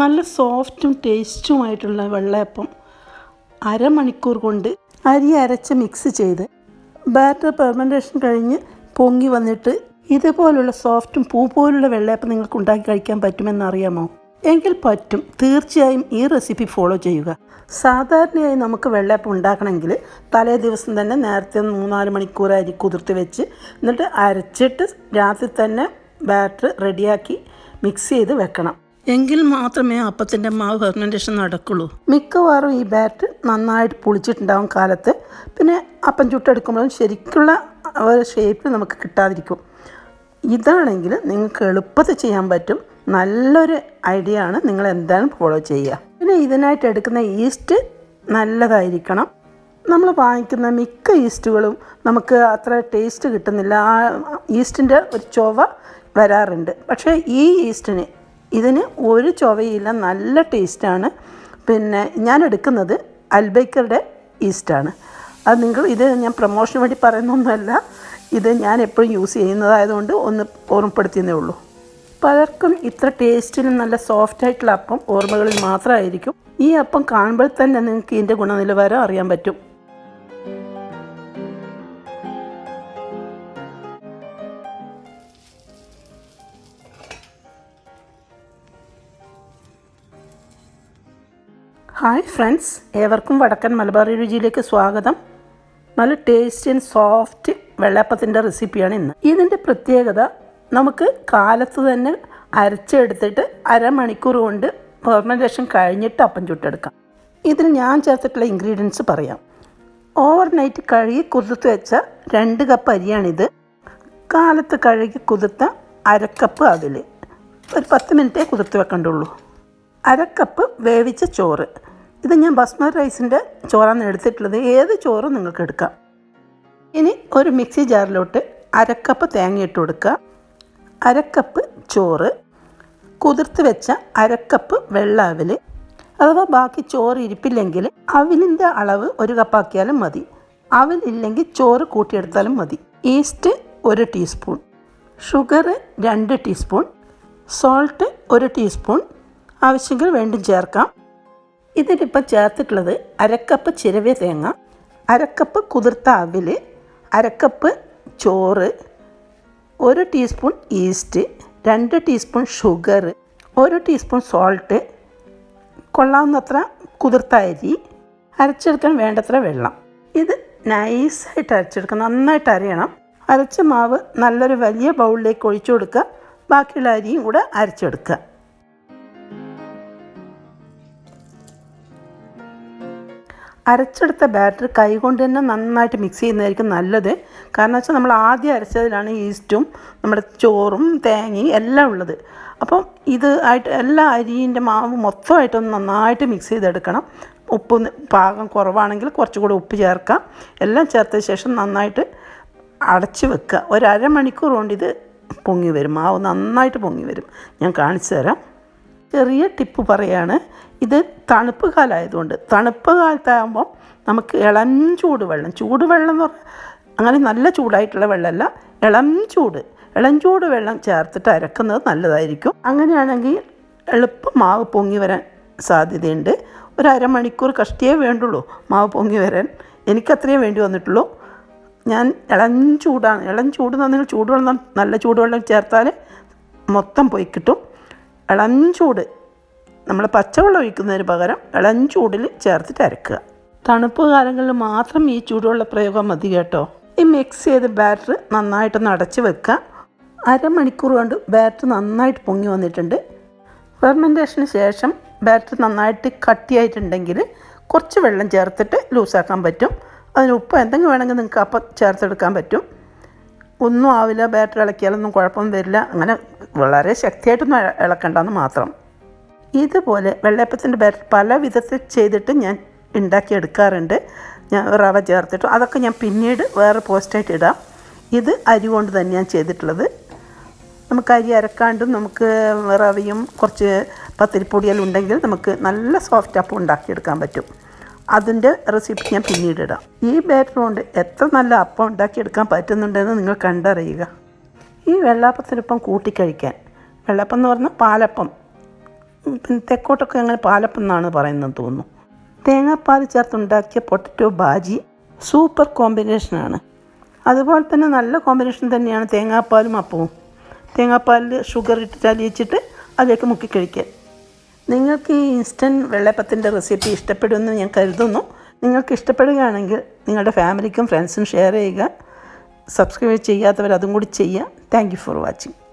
നല്ല സോഫ്റ്റും ടേസ്റ്റുമായിട്ടുള്ള വെള്ളയപ്പം അരമണിക്കൂർ കൊണ്ട് അരി അരച്ച് മിക്സ് ചെയ്ത് ബാറ്റർ പെർമെന്റേഷൻ കഴിഞ്ഞ് പൊങ്ങി വന്നിട്ട് ഇതുപോലുള്ള സോഫ്റ്റും പൂ പോലുള്ള വെള്ളയപ്പം നിങ്ങൾക്ക് ഉണ്ടാക്കി കഴിക്കാൻ പറ്റുമെന്നറിയാമോ എങ്കിൽ പറ്റും. തീർച്ചയായും ഈ റെസിപ്പി ഫോളോ ചെയ്യുക. സാധാരണയായി നമുക്ക് വെള്ളയപ്പം ഉണ്ടാക്കണമെങ്കിൽ തലേ ദിവസം തന്നെ നേരത്തെ മൂന്നാൽ മണിക്കൂർ അരി കുതിർത്ത് വെച്ച് എന്നിട്ട് അരച്ചിട്ട് രാത്രി തന്നെ ബാറ്റർ റെഡിയാക്കി മിക്സ് ചെയ്ത് വെക്കണം. എങ്കിൽ മാത്രമേ അപ്പത്തിന്റെ മാവ് ഫെർമെന്റേഷൻ നടക്കുള്ളൂ. മിക്കവാറും ഈ ബാറ്റ് നന്നായിട്ട് പുളിച്ചിട്ടുണ്ടാവും കാലത്ത്. പിന്നെ അപ്പം ചുട്ടെടുക്കുമ്പോഴും ശരിക്കുള്ള ഒരു ഷേപ്പ് നമുക്ക് കിട്ടാതിരിക്കും. ഇതാണെങ്കിൽ നിങ്ങൾക്ക് എളുപ്പത്തിൽ ചെയ്യാൻ പറ്റും. നല്ലൊരു ഐഡിയ ആണ് നിങ്ങൾ എന്തായാലും ഫോളോ ചെയ്യുക. പിന്നെ ഇതിനായിട്ട് എടുക്കുന്ന ഈസ്റ്റ് നല്ലതായിരിക്കണം. നമ്മൾ വാങ്ങിക്കുന്ന മിക്ക ഈസ്റ്റുകളും നമുക്ക് അത്ര ടേസ്റ്റ് കിട്ടുന്നില്ല. ആ ഈസ്റ്റിന്റെ ഒരു ചൊവ വരാറുണ്ട്. പക്ഷേ ഈ ഈസ്റ്റിന് ഇതിന് ഒരു ചൊവയില്ല നല്ല ടേസ്റ്റാണ്. പിന്നെ ഞാൻ എടുക്കുന്നത് അൽബൈക്കറുടെ ഈസ്റ്റാണ്. അത് നിങ്ങൾ ഇത് ഞാൻ പ്രൊമോഷന് വേണ്ടി പറയുന്നൊന്നുമല്ല. ഇത് ഞാൻ എപ്പോഴും യൂസ് ചെയ്യുന്നതായതുകൊണ്ട് ഒന്ന് ഓർമ്മപ്പെടുത്തിയെന്നേ ഉള്ളൂ. പലർക്കും ഇത്ര ടേസ്റ്റിലും നല്ല സോഫ്റ്റ് ആയിട്ടുള്ള അപ്പം ഓർമ്മകളിൽ മാത്രമായിരിക്കും. ഈ അപ്പം കാണുമ്പോൾ തന്നെ നിങ്ങൾക്ക് ഇതിന്റെ ഗുണനിലവാരം അറിയാൻ പറ്റും. ഹായ് ഫ്രണ്ട്സ് ഏവർക്കും വടക്കൻ മലബാർ രുചിയിലേക്ക് സ്വാഗതം. നല്ല ടേസ്റ്റി ആൻഡ് സോഫ്റ്റ് വെള്ളപ്പത്തിന്റെ റെസിപ്പിയാണ് ഇന്ന്. ഇതിന്റെ പ്രത്യേകത നമുക്ക് കാലത്ത് തന്നെ അരച്ചെടുത്തിട്ട് അരമണിക്കൂർ കൊണ്ട് ഫെർമെന്റേഷൻ കഴിഞ്ഞിട്ട് അപ്പം ചുട്ടെടുക്കാം. ഇതിന് ഞാൻ ചേർത്തിട്ടുള്ള ഇൻഗ്രീഡിയൻസ് പറയാം. ഓവർ നൈറ്റ് കഴുകി കുതിർത്ത് വെച്ച രണ്ട് കപ്പ് അരിയാണിത്. കാലത്ത് കഴുകി കുതിർത്ത അരക്കപ്പ് അതിൽ ഒരു പത്ത് മിനിറ്റേ കുതിർത്ത് വെക്കണ്ടുള്ളൂ. അരക്കപ്പ് വേവിച്ച ചോറ്. ഇത് ഞാൻ ബസ്മതി റൈസിന്റെ ചോറാണ് എടുത്തിട്ടുള്ളത്. ഏത് ചോറും നിങ്ങൾക്ക് എടുക്കാം. ഇനി ഒരു മിക്സി ജാറിലോട്ട് അരക്കപ്പ് തേങ്ങ ഇട്ട് കൊടുക്കുക. അരക്കപ്പ് ചോറ്. കുതിർത്ത് വെച്ച അരക്കപ്പ് വെള്ള അവിൽ അഥവാ ബാക്കി ചോറ് ഇരിപ്പില്ലെങ്കിൽ അവിലിന്റെ അളവ് ഒരു കപ്പാക്കിയാലും മതി. അവിലില്ലെങ്കിൽ ചോറ് കൂട്ടിയെടുത്താലും മതി. ഈസ്റ്റ് ഒരു ടീസ്പൂൺ ഷുഗർ രണ്ട് ടീസ്പൂൺ സോൾട്ട് ഒരു ടീസ്പൂൺ ആവശ്യമെങ്കിൽ വീണ്ടും ചേർക്കാം. ഇതിലിപ്പോൾ ചേർത്തിട്ടുള്ളത് അരക്കപ്പ് ചിരവിയ തേങ്ങ അരക്കപ്പ് കുതിർത്ത അവിൽ അരക്കപ്പ് ചോറ് ഒരു ടീസ്പൂൺ ഈസ്റ്റ് രണ്ട് ടീസ്പൂൺ ഷുഗർ ഒരു ടീസ്പൂൺ സോൾട്ട് കൊള്ളാവുന്നത്ര കുതിർത്ത അരി അരച്ചെടുക്കാൻ വേണ്ടത്ര വെള്ളം. ഇത് നൈസായിട്ട് അരച്ചെടുക്കുക നന്നായിട്ട് അരയണം. അരച്ച മാവ് നല്ലൊരു വലിയ ബൗളിലേക്ക് ഒഴിച്ചു കൊടുക്കുക ബാക്കിയുള്ള അരിയും കൂടെ അരച്ചെടുക്കുക. അരച്ചെടുത്ത ബാറ്റർ കൈകൊണ്ട് തന്നെ നന്നായിട്ട് മിക്സ് ചെയ്യുന്നതായിരിക്കും നല്ലത്. കാരണം വെച്ചാൽ നമ്മൾ ആദ്യം അരച്ചതിലാണ് ഈസ്റ്റും നമ്മുടെ ചോറും തേങ്ങയും എല്ലാം ഉള്ളത്. അപ്പം ഇത് ആയിട്ട് എല്ലാ അരിന്റെ മാവ് മൊത്തമായിട്ടൊന്ന് നന്നായിട്ട് മിക്സ് ചെയ്തെടുക്കണം. ഉപ്പ് പാകം കുറവാണെങ്കിൽ കുറച്ചുകൂടി ഉപ്പ് ചേർക്കാം എല്ലാം ചേർത്ത ശേഷം നന്നായിട്ട് അടച്ച് വെക്കുക. ഒരു അരമണിക്കൂർ കൊണ്ട് ഇത് പൊങ്ങി വരും. മാവ് നന്നായിട്ട് പൊങ്ങി വരും. ഞാൻ കാണിച്ചു തരാം. ചെറിയ ടിപ്പ് പറയാണ്. ഇത് തണുപ്പ് കാലമായതുകൊണ്ട് തണുപ്പ് കാലത്താകുമ്പോൾ നമുക്ക് ഇളം ചൂട് വെള്ളം. ചൂടുവെള്ളം എന്ന് പറഞ്ഞാൽ അങ്ങനെ നല്ല ചൂടായിട്ടുള്ള വെള്ളമല്ല ഇളം ചൂട്. ഇളം ചൂട് വെള്ളം ചേർത്തിട്ട് അരക്കുന്നത് നല്ലതായിരിക്കും. അങ്ങനെയാണെങ്കിൽ എളുപ്പം മാവ് പൊങ്ങി വരാൻ സാധ്യതയുണ്ട്. ഒരു അരമണിക്കൂർ കഷ്ടിയേ വേണ്ടുള്ളൂ മാവ് പൊങ്ങി വരാൻ. എനിക്കത്രയേ വേണ്ടി വന്നിട്ടുള്ളൂ. ഞാൻ ഇളം ചൂടാണ്. ഇളം ചൂട് പറഞ്ഞാൽ ചൂടുവെള്ളം നല്ല ചൂടുവെള്ളം ചേർത്താൽ മൊത്തം പോയി കിട്ടും. ഇളം ചൂട് നമ്മൾ പച്ചവെള്ളം ഒഴിക്കുന്നതിന് പകരം ഇളം ചൂടിൽ ചേർത്തിട്ട് അരക്കുക. തണുപ്പ് കാലങ്ങളിൽ മാത്രം ഈ ചൂടുവെള്ള പ്രയോഗം മതി കേട്ടോ. ഈ മിക്സ് ചെയ്ത് ബാറ്റർ നന്നായിട്ടൊന്ന് അടച്ച് വെക്കുക. അരമണിക്കൂർ കൊണ്ട് ബാറ്റർ നന്നായിട്ട് പൊങ്ങി വന്നിട്ടുണ്ട്. ഫെർമെന്റേഷന് ശേഷം ബാറ്റർ നന്നായിട്ട് കട്ടിയായിട്ടുണ്ടെങ്കിൽ കുറച്ച് വെള്ളം ചേർത്തിട്ട് ലൂസാക്കാൻ പറ്റും. അതിന് ഉപ്പ് എന്തെങ്കിലും വേണമെങ്കിൽ നിങ്ങൾക്ക് അപ്പം ചേർത്തെടുക്കാൻ പറ്റും. ഒന്നും ആവില്ല ബാറ്ററി ഇളക്കിയാലൊന്നും കുഴപ്പമൊന്നും വരില്ല. അങ്ങനെ വളരെ ശക്തിയായിട്ടൊന്നും ഇള- ഇളക്കണ്ടെന്ന് മാത്രം. ഇതുപോലെ വെള്ളയപ്പത്തിന്റെ ബാറ്ററി പല വിധത്തിൽ ചെയ്തിട്ട് ഞാൻ ഉണ്ടാക്കി എടുക്കാറുണ്ട്. ഞാൻ റവ ചേർത്തിട്ട് അതൊക്കെ ഞാൻ പിന്നീട് വേറെ പോസ്റ്റായിട്ട് ഇടാം. ഇത് അരി കൊണ്ട് തന്നെയാണ് ചെയ്തിട്ടുള്ളത്. നമുക്ക് അരി അരക്കാണ്ടും നമുക്ക് റവയും കുറച്ച് പത്തിരിപ്പൊടിയെല്ലാം ഉണ്ടെങ്കിൽ നമുക്ക് നല്ല സോഫ്റ്റ് അപ്പം ഉണ്ടാക്കിയെടുക്കാൻ പറ്റും. അതിന്റെ റെസിപ്പി ഞാൻ പിന്നീട് ഇടാം. ഈ ബാറ്റർ കൊണ്ട് എത്ര നല്ല അപ്പം ഉണ്ടാക്കിയെടുക്കാൻ പറ്റുന്നുണ്ടെന്ന് നിങ്ങൾ കണ്ടറിയുക. ഈ വെള്ളാപ്പത്തിനൊപ്പം കൂട്ടിക്കഴിക്കാൻ. വെള്ളപ്പം എന്ന് പറഞ്ഞാൽ പാലപ്പം. പിന്നെ തെക്കോട്ടൊക്കെ അങ്ങനെ പാലപ്പം എന്നാണ് പറയുന്നത് തോന്നുന്നു. തേങ്ങാപ്പാൽ ചേർത്തുണ്ടാക്കിയ പൊട്ടറ്റോ ബാജി സൂപ്പർ കോമ്പിനേഷനാണ് അതുപോലെ തന്നെ നല്ല കോമ്പിനേഷൻ തന്നെയാണ് തേങ്ങാപ്പാലും അപ്പവും. തേങ്ങാപ്പാലിൽ ഷുഗർ ഇട്ടിട്ട് അലിയിച്ചിട്ട് അതിലേക്ക് മുക്കി കഴിക്കാൻ. നിങ്ങൾക്ക് ഈ ഇൻസ്റ്റന്റ് വെള്ളപ്പത്തിന്റെ റെസിപ്പി ഇഷ്ടപ്പെടുമെന്ന് ഞാൻ കരുതുന്നു. നിങ്ങൾക്ക് ഇഷ്ടപ്പെടുകയാണെങ്കിൽ നിങ്ങളുടെ ഫാമിലിക്കും ഫ്രണ്ട്സിനും ഷെയർ ചെയ്യുക. സബ്സ്ക്രൈബ് ചെയ്യാത്തവർ അതും കൂടി ചെയ്യുക. Thank for watching